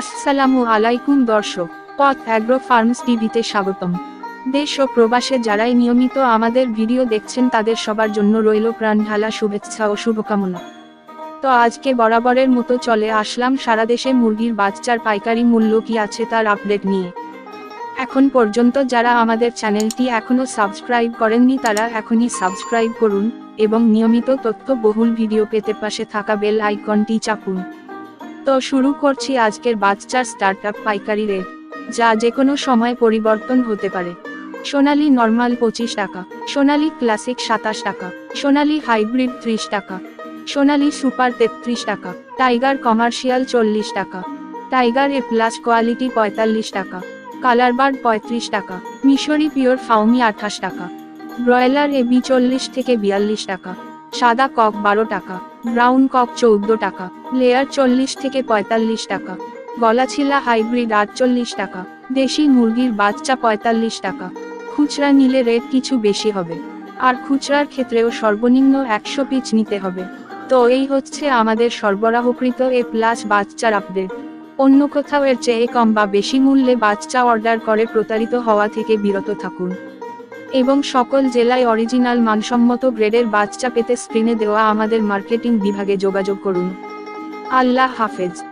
আসসালামু আলাইকুম দর্শক, পথ অ্যাগ্রো ফার্মস টিভিতে স্বাগতম। দেশ ও প্রবাসে যারাই নিয়মিত আমাদের ভিডিও দেখছেন তাদের সবার জন্য রইল প্রাণ ঢালা শুভেচ্ছা ও শুভকামনা। তো আজকে বরাবরের মতো চলে আসলাম সারা দেশে মুরগির বাচ্চার পাইকারি মূল্য কি আছে তার আপডেট নিয়ে। এখন পর্যন্ত যারা আমাদের চ্যানেলটি এখনও সাবস্ক্রাইব করেননি তারা এখনই সাবস্ক্রাইব করুন এবং নিয়মিত তথ্য বহুল ভিডিও পেতে পাশে থাকা বেল আইকনটি চাপুন। তো শুরু করছি আজকের বাচ্চার স্টার্টআপ পাইকারি রেট যা যে কোনো সময় পরিবর্তন হতে পারে। সোনালী নর্মাল পঁচিশ টাকা, সোনালী ক্লাসিক সাতাশ টাকা, সোনালী হাইব্রিড ত্রিশ টাকা, সোনালী সুপার তেত্রিশ টাকা টাইগার কমার্শিয়াল চল্লিশ টাকা টাইগার এ প্লাস কোয়ালিটি পঁয়তাল্লিশ টাকা কালার বার্ড পঁয়ত্রিশ টাকা, মিশরি পিওর ফাউমি আঠাশ টাকা ব্রয়লার এ বি চল্লিশ থেকে বিয়াল্লিশ টাকা সাদা কক বারো টাকা, ব্রাউন কক চৌদ্দ টাকা, লেয়ার চল্লিশ থেকে পঁয়তাল্লিশ টাকা, গলাছিলা হাইব্রিড আটচল্লিশ টাকা, দেশি মুরগির বাচ্চা পঁয়তাল্লিশ টাকা। খুচরা নিলে রেট কিছু বেশি হবে। আর খুচরার ক্ষেত্রেও সর্বনিম্ন একশো পিচ নিতে হবে। তো এই হচ্ছে আমাদের সরবরাহকৃত এ প্লাস বাচ্চার আপডেট। অন্য কোথাও এর চেয়ে কম বা বেশি মূল্যে বাচ্চা অর্ডার করে প্রতারিত হওয়া থেকে বিরত থাকুন। এবং সকল জেলায় অরিজিনাল মানসম্মত গ্রেডের বাচ্চা পেতে স্ক্রিনে দেওয়া আমাদের মার্কেটিং বিভাগে যোগাযোগ করুন। আল্লাহ হাফেজ।